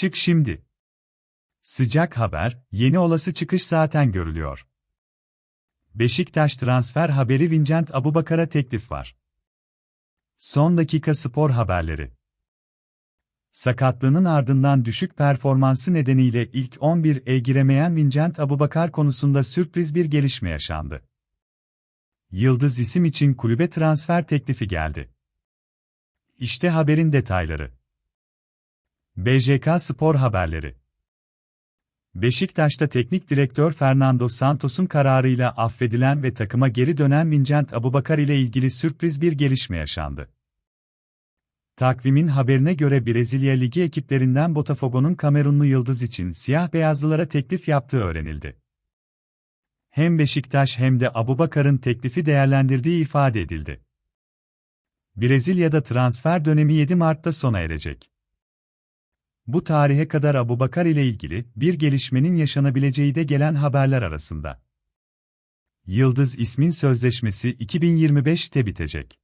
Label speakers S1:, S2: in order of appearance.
S1: Çık şimdi. Sıcak haber, yeni olası çıkış zaten görülüyor. Beşiktaş transfer haberi Vincent Abubakar'a teklif var. Son dakika spor haberleri. Sakatlığının ardından düşük performansı nedeniyle ilk 11'e giremeyen Vincent Abubakar konusunda sürpriz bir gelişme yaşandı. Yıldız isim için kulübe transfer teklifi geldi. İşte haberin detayları. BJK Spor Haberleri Beşiktaş'ta teknik direktör Fernando Santos'un kararıyla affedilen ve takıma geri dönen Vincent Abubakar ile ilgili sürpriz bir gelişme yaşandı. Takvimin haberine göre Brezilya Ligi ekiplerinden Botafogo'nun Kamerunlu Yıldız için siyah beyazlılara teklif yaptığı öğrenildi. Hem Beşiktaş hem de Abubakar'ın teklifi değerlendirdiği ifade edildi. Brezilya'da transfer dönemi 7 Mart'ta sona erecek. Bu tarihe kadar Abubakar ile ilgili bir gelişmenin yaşanabileceği de gelen haberler arasında. Yıldız ismin sözleşmesi 2025'te bitecek.